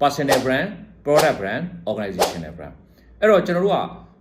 personal brand product brand organizational brand အဲ့တော့ကျွန်တော်တို့က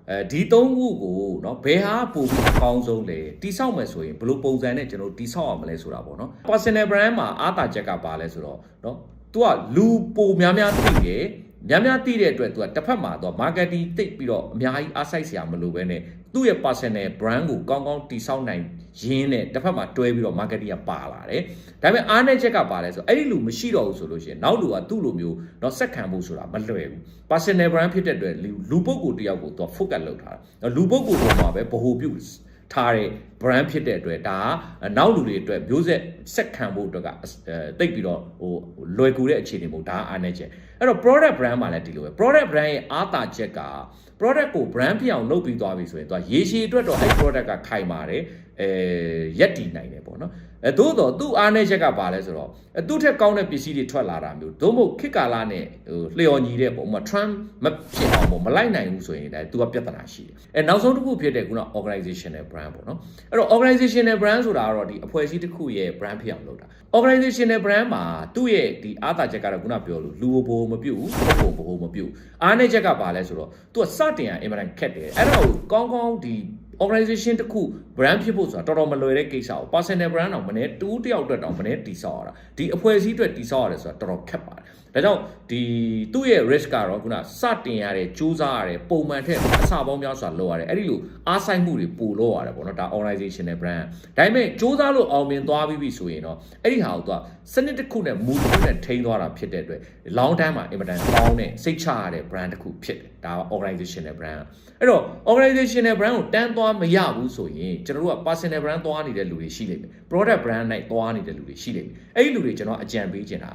အဲဒီသုံးခုကိုเนาะဘယ်ဟာပိုပြီးအကောင်းဆုံးလဲတိဆောက်မယ်ဆိုရင်ဘယ်လိုပုံစံနဲ့ကျွန်တော်တို့တိဆောက်အောင်မလဲဆိုတာပေါ့เนาะ personal brand မှာအားသာချက်ကပါလဲဆိုတော့เนาะ तू ကလူပိုများများသိတယ် များများသိတဲ့အတွက်သူကတစ်ဖက်မှာတော့ marketing သိပ်ပြီးတော့အများကြီးအားစိုက်စရာမလိုဘဲနဲ့သူ့ရဲ့ personal brand ကိုကောင်းကောင်းတည်ဆောက်နိုင်ရင်းနဲ့တစ်ဖက်မှာတွဲပြီးတော့ marketing ကပါလာတယ်။ဒါပေမဲ့အားနည်းချက်ကပါလဲဆိုအဲ့ဒီလူမရှိတော့ဘူးဆိုလို့ရှိရင်နောက်လူကသူ့လိုမျိုးတော့ဆက်ခံဖို့ဆိုတာမလွယ်ဘူး။ personal brand ဖြစ်တဲ့အတွက်လူပုဂ္ဂိုလ်တယောက်ကိုသူက focus လုပ်ထားတာ။လူပုဂ္ဂိုလ်ပေါ်မှာပဲဗဟုပြု ထားတဲ့ brand ဖြစ်တဲ့အတွက်ဒါကနောက်လူတွေအတွက်မျိုးဆက်ဆက်ခံဖို့အတွက်ကအဲတိတ်ပြီးတော့ဟိုလွယ်ကူတဲ့အခြေအနေမျိုးဒါအားနေချက်အဲ့တော့ product brand မှာလည်းဒီလိုပဲ product brand ရဲ့အားသာချက်က product ကို brand ဖြစ်အောင်လုပ်ပြီးသွားပြီဆိုရင်သူကရေရှည်အတွက်တော့အဲ့ product ကခိုင်ပါတယ်အဲရက်တည်နိုင်တယ်ပေါ့နော်အဲသို့တော့သူ့အားနေချက်ကပါလဲဆိုတော့အဲသူ့ထက်ကောင်းတဲ့ပစ္စည်းတွေထွက်လာတာမျိုးသို့မဟုတ်ခေတ်ကာလနဲ့ဟိုလျော်ညီတဲ့ပုံမှာ trend မဖြစ်အောင်ပေါ့မလိုက်နိုင်ဘူးဆိုရင်ဒါသူကပြဿနာရှိတယ်အဲနောက်ဆုံးတစ်ခုဖြစ်တဲ့ခုန organizational brand ပေါ့နော်အဲ့တော့ organizational brand ဆိုတာကတော့ဒီအဖွဲ့အစည်းတစ်ခုရဲ့ brand ဖြစ်အောင်လုပ်တာ organizational brand မှာသူ့ရဲ့ဒီအားသာချက်ကတော့ခုနပြောလို့လူဘိုမပြုတ်ဘူးပုံဘိုမပြုတ်အားနည်းချက်ကပါလဲဆိုတော့သူကစတင်ရအင်မတန်ခက်တယ်အဲ့ဒါကိုကောင်းကောင်းဒီ organization တစ်ခု brand ဖြစ်ဖို့ဆိုတာတော်တော်မလွယ်တဲ့ကိစ္စကို personal brand တော့မနေ့တူးတယောက်အတွက်တော့မနေ့တိဆောက်ရတာဒီအဖွဲ့အစည်းအတွက်တိဆောက်ရတယ်ဆိုတာတော်တော်ခက်ပါတယ်ဒါကြောင့်ဒီသူ့ရဲ့ risk ကတော့ခုနစတင်ရတဲ့စူးစမ်းရတဲ့ပုံမှန်ထက်အဆပေါင်းများစွာလောက်ရတယ်အဲ့ဒီလိုအားဆိုင်မှုတွေပိုလောက်ရတယ်ပေါ့နော်ဒါ organizational brand ဒါပေမဲ့စူးစမ်းလို့အောင်မြင်သွားပြီးပြီဆိုရင်တော့အဲ့ဒီဟာကိုသူကစနစ်တစ်ခုနဲ့မူတစ်ခုနဲ့ထိန်းသွားတာဖြစ်တဲ့အတွက် long term မှာ important ကောင်းတဲ့စိတ်ချရတဲ့ brand တစ်ခုဖြစ်တယ်ဒါက organizational brand အဲ့တော့ organizational brand ကိုတန်းသွားမရဘူးဆိုရင်ကျွန်တော်တို့က personal brand သွားနေတဲ့လူတွေရှိလိမ့်မယ် product brand နဲ့သွားနေတဲ့လူတွေရှိလိမ့်မယ်အဲ့ဒီလူတွေကျွန်တော်အကြံပေးချင်တာ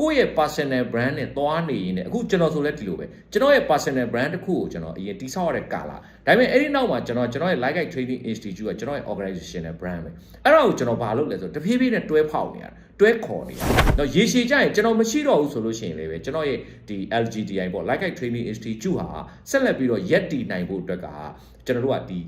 ကိုယ့်ရဲ့ personal brand နဲ့သွားနေရင်လည်းအခုကျွန်တော်ဆိုလဲဒီလိုပဲကျွန်တော်ရဲ့ personal brand တစ်ခုကိုကျွန်တော်အရင်တိဆောက်ရတဲ့ကာလာဒါပေမဲ့အဲ့ဒီနောက်မှာကျွန်တော်ကျွန်တော်ရဲ့ like guide training institute ကကျွန်တော်ရဲ့ organizational brand ပဲအဲ့ဒါကိုကျွန်တော်ဘာလုပ်လဲဆိုတော့တဖြည်းဖြည်းနဲ့တွဲဖောက်နေရတာတွဲခေါ်နေတာ။တော့ရေရှည်ကြရင်ကျွန်တော်မရှိတော့ဘူးဆိုလို့ရှိရင်လည်းပဲကျွန်တော်ရဲ့ဒီ LGDI ပေါ့ Like Guide Training Institute ဟာဆက်လက်ပြီးတော့ရက်တည်နိုင်ဖို့အတွက်ကကျွန်တော်တို့ကဒီ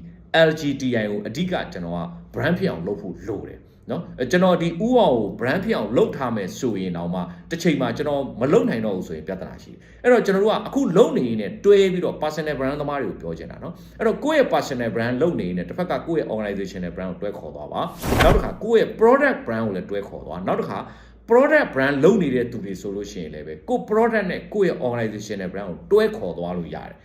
LGDI ကိုအဓိကကျွန်တော်က brand ဖြစ်အောင်လုပ်ဖို့လိုတယ် နော်အဲကျွန်တော်ဒီဥအောင်ကို brand ဖြစ်အောင်လုပ်ထားမယ်ဆိုရင်တော့မှတစ်ချိန်မှာကျွန်တော်မလုပ်နိုင်တော့ဘူးဆိုရင်ပြဿနာရှိတယ်အဲ့တော့ကျွန်တော်တို့ကအခုလုပ်နေရင်တွဲပြီးတော့ personal brand သမားတွေကိုပြောချင်တာနော်အဲ့တော့ကိုယ့်ရဲ့ personal brand လုပ်နေရင်တစ်ဖက်ကကိုယ့်ရဲ့ organizational brand ကိုတွဲခေါ်သွားပါနောက်တစ်ခါကိုယ့်ရဲ့ product brand ကိုလည်းတွဲခေါ်သွားနောက်တစ်ခါ product brand လုပ်နေတဲ့သူတွေဆိုလို့ရှိရင်လည်းပဲကို product နဲ့ကိုယ့်ရဲ့ organizational brand ကိုတွဲခေါ်သွားလို့ရတယ်